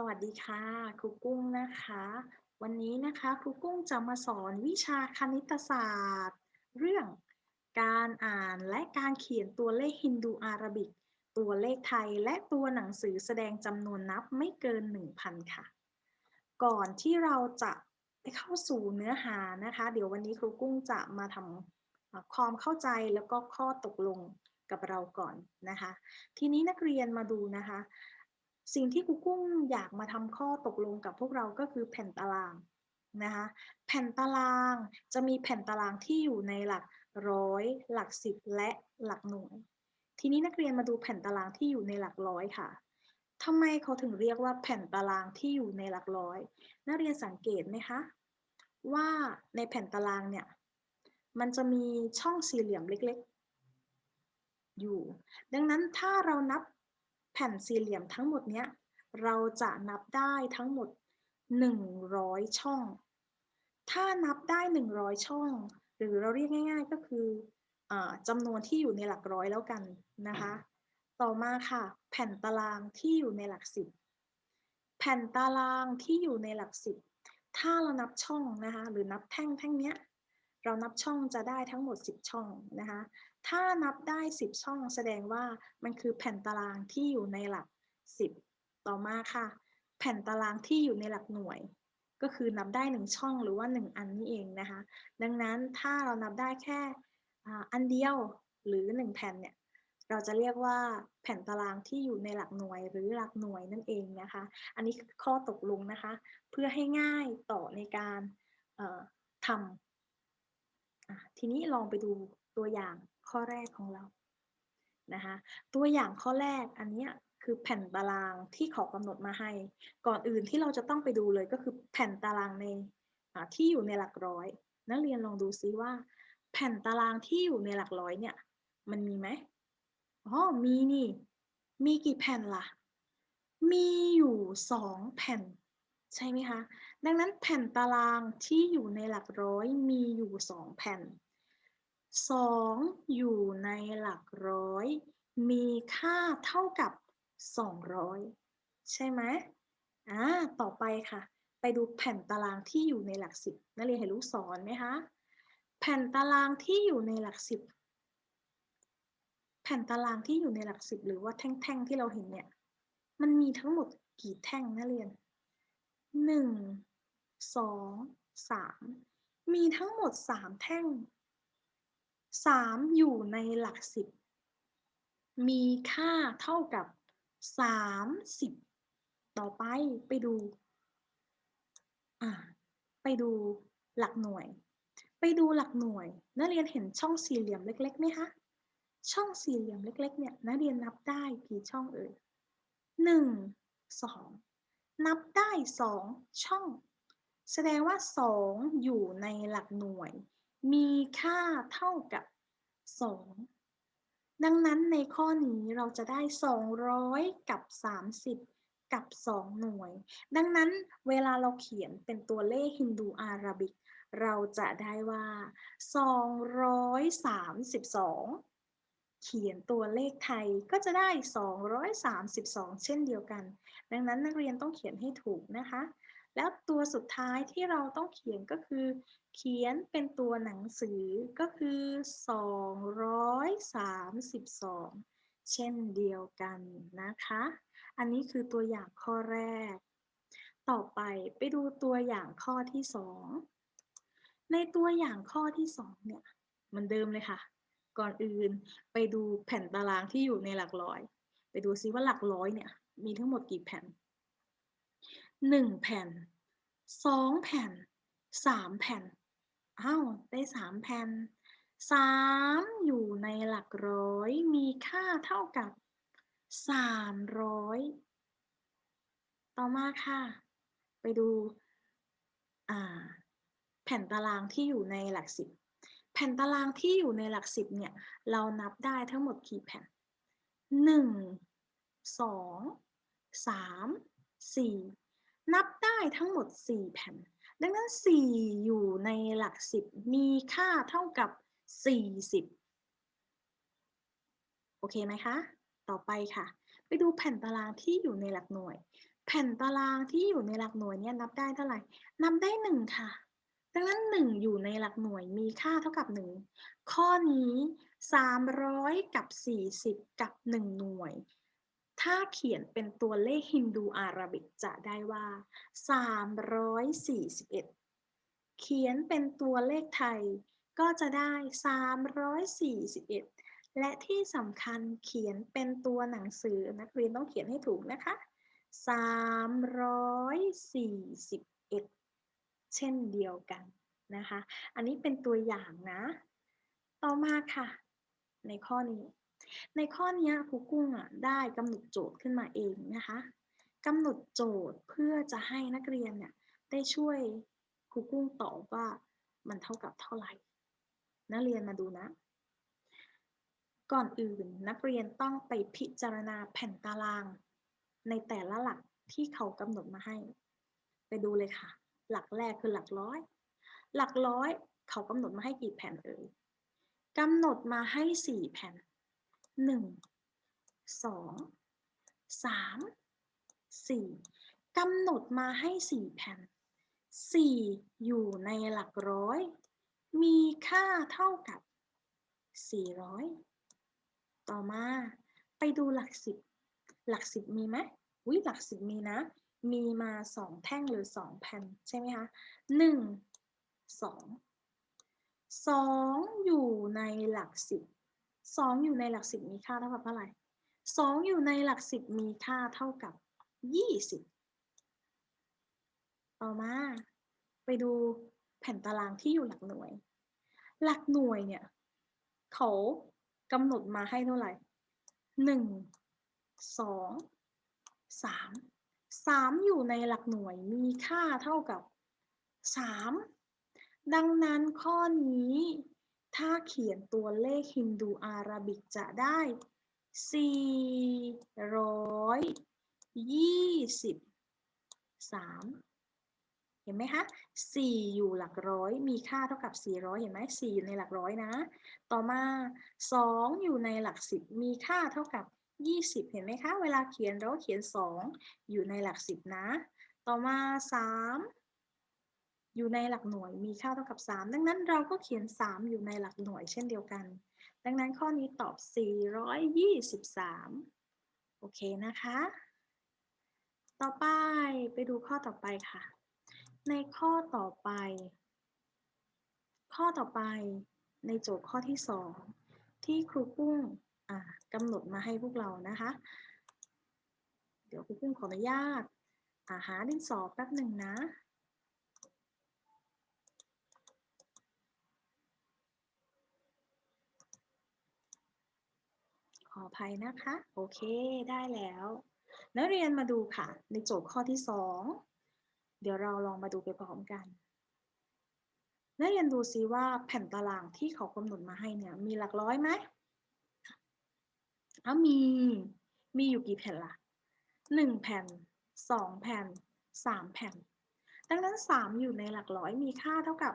สวัสดีค่ะครูกุ้งนะคะ วันนี้นะคะครูกุ้งจะมาสอนวิชาคณิตศาสตร์ เรื่องการอ่านและการเขียนตัวเลขฮินดูอาราบิก ตัวเลขไทยและตัวหนังสือแสดงจำนวนนับไม่เกิน 1,000 ค่ะ ก่อนที่เราจะไปเข้าสู่เนื้อหานะคะ เดี๋ยววันนี้ครูกุ้งจะมาทำความเข้าใจแล้วก็ข้อตกลงกับเราก่อนนะคะ ทีนี้นักเรียนมาดูนะคะ สิ่งที่ครูกุ้งอยากมาทำข้อตกลงกับพวกเราก็คือแผ่นตารางนะคะแผ่นตารางจะมีแผ่นตารางที่อยู่ในหลักร้อย หลักสิบและหลักหน่วย ทีนี้นักเรียนมาดูแผ่นตารางที่อยู่ในหลักร้อยค่ะทำไมเขาถึงเรียกว่าแผ่นตารางที่อยู่ในหลักร้อย นักเรียนสังเกตไหมคะว่าในแผ่นตารางเนี่ยมันจะมีช่องสี่เหลี่ยมเล็กๆ อยู่ ดังนั้นถ้าเรานับ ผ่นสี่เหลี่ยมทั้งหมดเนี้ยเราจะนับได้ทั้งหมด 100 ช่อง ถ้านับได้ 100 ช่อง หรือเราเรียกง่าย ๆ ก็คืออจำนวนที่อยู่ในหลักร้อยแล้วกันนะคะ ต่อมาค่ะ แผ่นตารางที่อยู่ในหลักสิบแผ่นตารางที่อยู่ในหลักสิบถ้าเรานับช่องนะคะ หรือนับแท่งแท่งเนี้ย เรานับช่องจะได้ทั้งหมด 10 ช่องนะคะถ้านับได้ 10 ช่องแสดงว่ามันคือแผ่นตารางที่อยู่ในหลัก 10 ต่อมาค่ะ แผ่นตารางที่อยู่ในหลักหน่วย ก็คือนับได้ 1 ช่องหรือว่า 1 อันนี่เองนะคะ ดังนั้นถ้าเรานับได้แค่อันเดียวหรือ 1 แผ่นเนี่ยเราจะเรียกว่าแผ่นตารางที่อยู่ในหลักหน่วยหรือหลักหน่วยนั่นเองนะคะ อันนี้คือข้อตกลงนะคะ เพื่อให้ง่ายต่อในการทำทีนี้ลองไปดูตัวอย่าง ข้อแรกของเรานะคะตัวอย่างข้อแรกอันนี้คือแผ่นตารางที่เขากำหนดมาให้ ก่อนอื่นที่เราจะต้องไปดูเลยก็คือแผ่นตารางในที่อยู่ในหลักร้อย นักเรียนลองดูซิว่า แผ่นตารางที่อยู่ในหลักร้อยเนี่ย มันมีไหมอ๋อมีนี่ มีกี่แผ่นล่ะ มีอยู่สองแผ่น ใช่ไหมคะ ดังนั้นแผ่นตารางที่อยู่ในหลักร้อยมีอยู่สองแผ่น สองอยู่ในหลักร้อย มีค่าเท่ากับ 200 ใช่ไหมอ่าต่อไปค่ะ ไปดูแผ่นตารางที่อยู่ในหลักสิบนักเรียนเห็นลูกศรไหมคะ แผ่นตารางที่อยู่ในหลักสิบแผ่นตารางที่อยู่ในหลักสิบหรือว่าแท่งๆที่เราเห็นเนี่ย มันมีทั้งหมดกี่แท่งนักเรียนหนึ่งสองสามมีทั้งหมดสามแท่ง 3อยู่ในหลักสิบ มีค่าเท่ากับ30ต่อไปไปดู อ่า ไปดูหลักหน่วย ไปดูหลักหน่วย นักเรียนเห็นช่องสี่เหลี่ยมเล็กๆไหมคะ ช่องสี่เหลี่ยมเล็ก ๆ เนี่ย นักเรียนนับได้กี่ช่องเอ่ยหนึ่ง สอง นับได้สองช่อง แสดงว่าสองอยู่ในหลักหน่วย มีค่าเท่ากับ 2 ดังนั้นในข้อนี้เราจะได้ 200 กับ 30 กับ 2 หน่วย ดังนั้นเวลาเราเขียนเป็นตัวเลขฮินดูอาราบิก เราจะได้ว่า 232 เขียนตัวเลขไทยก็จะได้ 232 เช่นเดียวกัน ดังนั้นนักเรียนต้องเขียนให้ถูกนะคะ แล้วตัวสุดท้ายที่เราต้องเขียนก็คือ ขียนเป็นตัวหนังสือก็คือ 232 เช่นเดียวกันนะคะ อันนี้คือตัวอย่างข้อแรก ต่อไปไปดูตัวอย่างข้อที่ 2 ในตัวอย่างข้อที่ 2 เนี่ยมันเดิมเลยค่ะ ก่อนอื่นไปดูแผ่นตารางที่อยู่ในหลักร้อย ไปดูซิว่าหลักร้อยเนี่ยมีทั้งหมดกี่แผ่นหนึ่งแผ่นสองแผ่นสามแผ่น อ้าวได้สามแผ่นสามอยู่ในหลักร้อยมีค่าเท่ากับสามร้อยต่อมาค่ะ ไปดูแผ่นตารางที่อยู่ในหลักสิบแผ่นตารางที่อยู่ในหลักสิบเนี่ย เรานับได้ทั้งหมดกี่แผ่นหนึ่งสองสามสี่นับได้ทั้งหมด4แผ่น ดังนั้น 4 อยู่ในหลัก 10 มีค่าเท่ากับ 40 โอเคไหมคะ ต่อไปค่ะ ไปดูแผ่นตารางที่อยู่ในหลักหน่วย แผ่นตารางที่อยู่ในหลักหน่วยเนี่ยนับได้เท่าไหร่ นับได้หนึ่งค่ะ ดังนั้นหนึ่งอยู่ในหลักหน่วยมีค่าเท่ากับหนึ่งข้อนี้สามร้อยกับสี่สิบกับหนึ่งหน่วย ถ้าเขียนเป็นตัวเลขฮินดูอาราบิกจะได้ว่าสามร้อยสี่สิบเอ็ดเขียนเป็นตัวเลขไทยก็จะได้สามร้อยสี่สิบเอ็ดและที่สำคัญเขียนเป็นตัวหนังสือนักเรียนต้องเขียนให้ถูกนะคะ 341 เช่นเดียวกันนะคะ อันนี้เป็นตัวอย่างนะ ต่อมาค่ะ ในข้อนี้ ในข้อนี้ครูกุ้งอะได้กำหนดโจทย์ขึ้นมาเองนะคะกำหนดโจทย์เพื่อจะให้นักเรียนเนี่ยได้ช่วยครูกุ้งตอบว่ามันเท่ากับเท่าไหร่ นักเรียนมาดูนะ ก่อนอื่นนักเรียนต้องไปพิจารณาแผ่นตาราง ในแต่ละหลักที่เขากำหนดมาให้ ไปดูเลยค่ะ หลักแรกคือหลักร้อย หลักร้อยเขากำหนดมาให้กี่แผ่นเอ่ยกำหนดมาให้สี่แผ่น หนึ่งสองสามสี่กำหนดมาให้สี่แผ่นสี่อยู่ในหลักร้อย มีค่าเท่ากับสี่ร้อยต่อมาไปดูหลักสิบ หลักสิบมีไหมวิหลักสิบมีนะ มีมาสองแท่งหรือสองแผ่นใช่ไหมคะหนึ่งสองสองอยู่ในหลักสิบ สองอยู่ในหลักสิบมีค่าเท่ากับเท่าไหร่สองอยู่ในหลักสิบมีค่าเท่ากับยี่สิบต่อมา ไปดูแผ่นตารางที่อยู่หลักหน่วย หลักหน่วยเนี่ย เขากำหนดมาให้เท่าไหร่หนึ่งสองสามสามอยู่ในหลักหน่วยมีค่าเท่ากับสามดังนั้นข้อนี้ ถ้าเขียนตัวเลขฮินดูอาราบิกจะได้สี่ร้อยยี่สิบสามเห็นไหมคะสี่อยู่หลักร้อย มีค่าเท่ากับสี่ร้อยเห็นไหมสี่อยู่ในหลักร้อยนะ ต่อมาสอยู่ในหลักสิบมีค่าเท่ากับยี่สิบเห็นไหมคะ เวลาเขียนเราเขียนสอยู่ในหลักสิบนะ ต่อมาสาม อยู่ในหลักหน่วยมีค่าเท่ากับสามดังนั้นเราก็เขียนสามอยู่ในหลักหน่วยเช่นเดียวกัน ดังนั้นข้อนี้ตอบสี่ร้อยยี่สิบสามโอเคนะคะ ต่อไปไปดูข้อต่อไปค่ะ ในข้อต่อไป ข้อต่อไปในโจทย์ข้อที่สองที่ครูปุ้งกำหนดมาให้พวกเรานะคะ เดี๋ยวครูปุ้งขออนุญาตาหาดินสอแป๊บหนึ่งนะ ออภัยนะคะ โอเคได้แล้ว นักเรียนมาดูค่ะ ในโจทย์ข้อที่สองเดี๋ยวเราลองมาดูไปพร้อมกัน นักเรียนดูซิว่าแผ่นตารางที่เขากำหนดมาให้เนี่ยมีหลักร้อยไหมอ้ามี มีอยู่กี่แผ่นละ่ะ1แผ่น2แผ่น3แผ่น ดังนั้น 3 อยู่ในหลักร้อยมีค่าเท่ากับ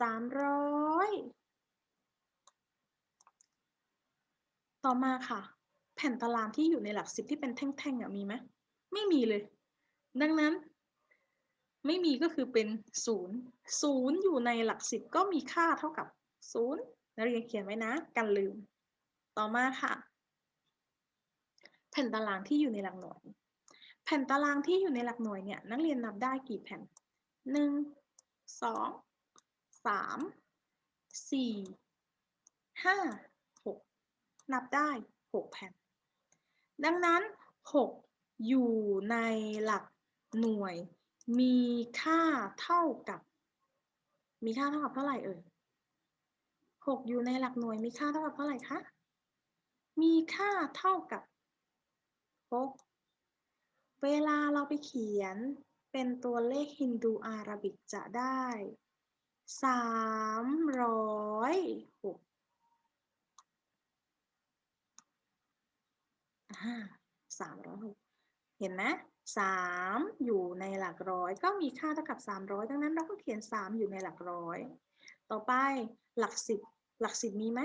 300 ต่อมาค่ะ แผ่นตารางที่อยู่ในหลักสิบที่เป็นแท่งๆอะมีไหมไม่มีเลย ดังนั้น ไม่มีก็คือเป็นศูนย์ศูนย์อยู่ในหลักสิบก็มีค่าเท่ากับศูนย์นักเรียนเขียนไว้นะกันลืม ต่อมาค่ะ แผ่นตารางที่อยู่ในหลักหน่วย แผ่นตารางที่อยู่ในหลักหน่วยเนี่ยนักเรียนนับได้กี่แผ่นหนึ่งสองสามสี่ห้า นับได้หกแผ่น ดังนั้นหกอยู่ในหลักหน่วย มีค่าเท่ากับ มีค่าเท่ากับเท่าไหร่เอ่ยหกอยู่ในหลักหน่วยมีค่าเท่ากับเท่าไหร่คะ มีค่าเท่ากับ 6 เวลาเราไปเขียนเป็นตัวเลขฮินดูอาราบิกจะได้สามร้อยหกสามร้อยหก เห็นไหมสามอยู่ในหลักร้อย ก็มีค่าเท่ากับสามร้อยดังนั้นเราก็เขียนสามอยู่ในหลักร้อย ต่อไปหลักสิบหลักสิบมีไหม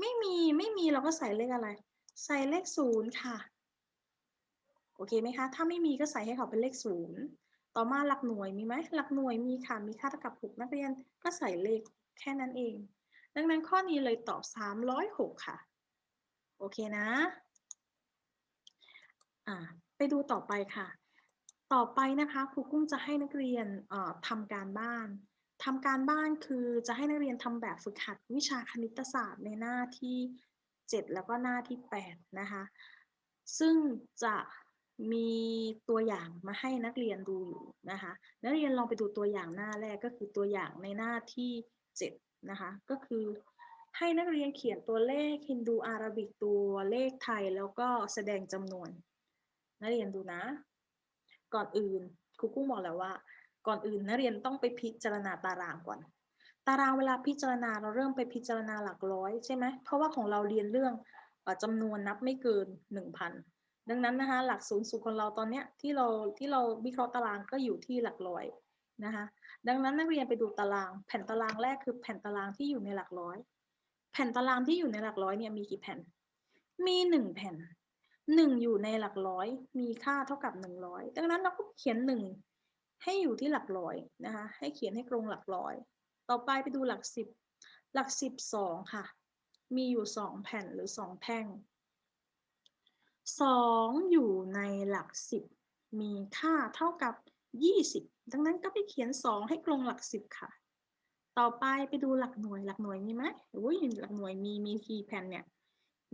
ไม่มีไม่มีเราก็ใส่เลขอะไร ใส่เลขศูนย์ค่ะ โอเคไหมคะ ถ้าไม่มีก็ใส่ให้เขาเป็นเลขศูนย์ต่อมาหลักหน่วยมีไหมหลักหน่วยมีค่ะ มีค่าเท่ากับ 6 นักเรียนก็ใส่เลขแค่นั้นเอง ดังนั้นข้อนี้เลยตอบ 306 ค่ะ โอเคนะ อ่า ไปดูต่อไปค่ะ ต่อไปนะคะครูกุ้งจะให้นักเรียนทำการบ้านทำการบ้านคือจะให้นักเรียนทำแบบฝึกหัดวิชาคณิตศาสตร์ในหน้าที่ 7 แล้วก็หน้าที่ 8 นะคะ ซึ่งจะมีตัวอย่างมาให้นักเรียนดูอยู่นะคะ นักเรียนลองไปดูตัวอย่างหน้าแรกก็คือตัวอย่างในหน้าที่ 7 นะคะ ก็คือให้นักเรียนเขียนตัวเลขฮินดูอาราบิกตัวเลขไทยแล้วก็แสดงจำนวน นักเรียนดูนะ ก่อนอื่นครูกุ้งบอกแล้วว่า ก่อนอื่นนักเรียนต้องไปพิจารณาตารางก่อน ตารางเวลาพิจารณาเราเริ่มไปพิจารณาหลักร้อยใช่ไหมเพราะว่าของเราเรียนเรื่องเอ่อจำนวนนับไม่เกิน 1,000 ดังนั้นนะคะหลักศูนย์สูงของเราตอนเนี้ยที่เราที่เราวิเคราะห์ตารางก็อยู่ที่หลักร้อยนะคะดังนั้นนักเรียนไปดูตาราง แผ่นตารางแรกคือแผ่นตารางที่อยู่ในหลักร้อย แผ่นตารางที่อยู่ในหลักร้อยเนี่ยมีกี่แผ่น มีหนึ่งแผ่น หนึ่งอยู่ในหลักร้อย มีค่าเท่ากับหนึ่งร้อยดังนั้นเราก็เขียนหนึ่งให้อยู่ที่หลักร้อยนะคะให้เขียนให้ตรงหลักร้อย ต่อไปไปดูหลักสิบหลักสิบสองค่ะ มีอยู่สองแผ่นหรือสองแท่งสองอยู่ในหลักสิบมีค่าเท่ากับยี่สิบดังนั้นก็ไปเขียนสองให้ตรงหลักสิบค่ะ ต่อไปไปดูหลักหน่วยหลักหน่วยมีไหมโอ้ยหลักหน่วยมีมีกี่แผ่นเนี่ย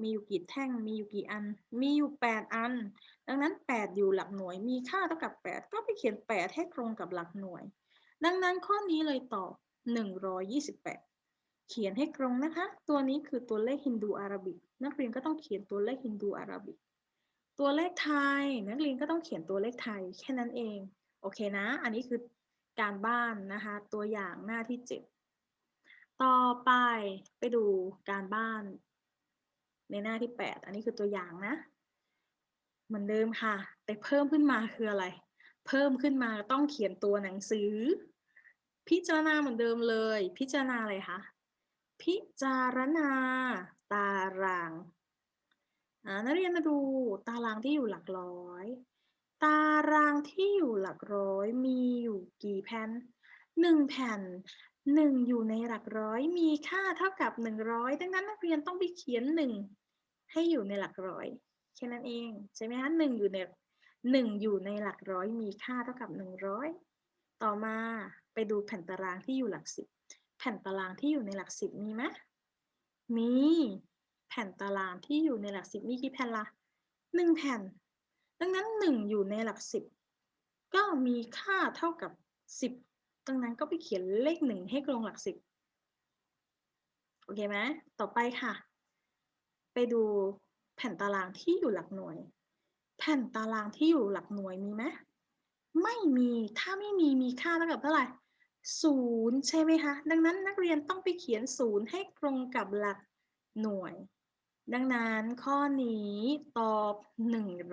มีอยู่กี่แท่ง มีอยู่กี่อัน มีอยู่แปดอัน ดังนั้นแปดอยู่หลักหน่วย มีค่าเท่ากับแปดก็ไปเขียนแปดให้ตรงกับหลักหน่วย ดังนั้นข้อนี้เลยตอบหนึ่งร้อยยี่สิบแปดเขียนให้ตรงนะคะ ตัวนี้คือตัวเลขฮินดูอาราบิก นักเรียนก็ต้องเขียนตัวเลขฮินดูอาราบิก ตัวเลขไทย นักเรียนก็ต้องเขียนตัวเลขไทย แค่นั้นเอง โอเคนะ อันนี้คือการบ้านนะคะ ตัวอย่างหน้าที่เจ็ดต่อไปไปดูการบ้าน ในหน้าที่ 8 อันนี้คือตัวอย่างนะ เหมือนเดิมค่ะ แต่เพิ่มขึ้นมาคืออะไร เพิ่มขึ้นมาต้องเขียนตัวหนังสือ พิจารณาเหมือนเดิมเลย พิจารณาอะไรคะพิจารณาตารางอ่านักเรียนมาดูตารางที่อยู่หลักร้อย ตารางที่อยู่หลักร้อยมีอยู่กี่แผ่นหนึ่งแผ่น หนึ่งอยู่ในหลักร้อยมีค่าเท่ากับหนึ่งร้อยดังนั้นนักเรียนต้องไปเขียนหนึ่งให้อยู่ในหลักร้อยแค่นั้นเองใช่ไหมคะหนึ่งอยู่ในหนึ่งอยู่ในหลักร้อยมีค่าเท่ากับหนึ่งร้อยต่อมาไปดูแผ่นตารางที่อยู่หลักสิบแผ่นตารางที่อยู่ในหลักสิบมีไหมมีแผ่นตารางที่อยู่ในหลักสิบมีกี่แผ่นละหนึ่งแผ่น ดังนั้นหนึ่งอยู่ในหลักสิบก็มีค่าเท่ากับสิบ ดังนั้นก็ไปเขียนเลขหนึ่งให้ตรงหลักสิบโอเคไหมต่อไปค่ะ ไปดูแผ่นตารางที่อยู่หลักหน่วย แผ่นตารางที่อยู่หลักหน่วยมีไหมไม่มีถ้าไม่มีมีค่าเท่ากับเท่าไหร่ศูนย์ใช่ไหมคะ ดังนั้นนักเรียนต้องไปเขียนศูนย์ให้ตรงกับหลักหน่วย ดังนั้นข้อนี้ตอบ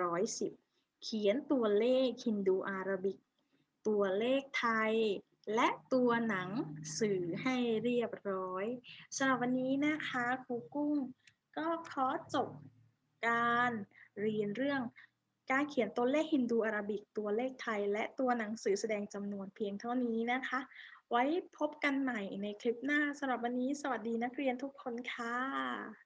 110 เขียนตัวเลขฮินดูอาราบิก ตัวเลขไทย และตัวหนังสื่อให้เรียบร้อยสำหรับวันนี้นะคะครูกุ้งก็ขอจบการเรียนเรื่องการเขียนตัวเลขฮินดูอาราบิก ตัวเลขไทย และตัวหนังสือแสดงจำนวนเพียงเท่านี้นะคะ ไว้พบกันใหม่ในคลิปหน้าสำหรับวันนี้ สวัสดีนักเรียนทุกคนค่ะ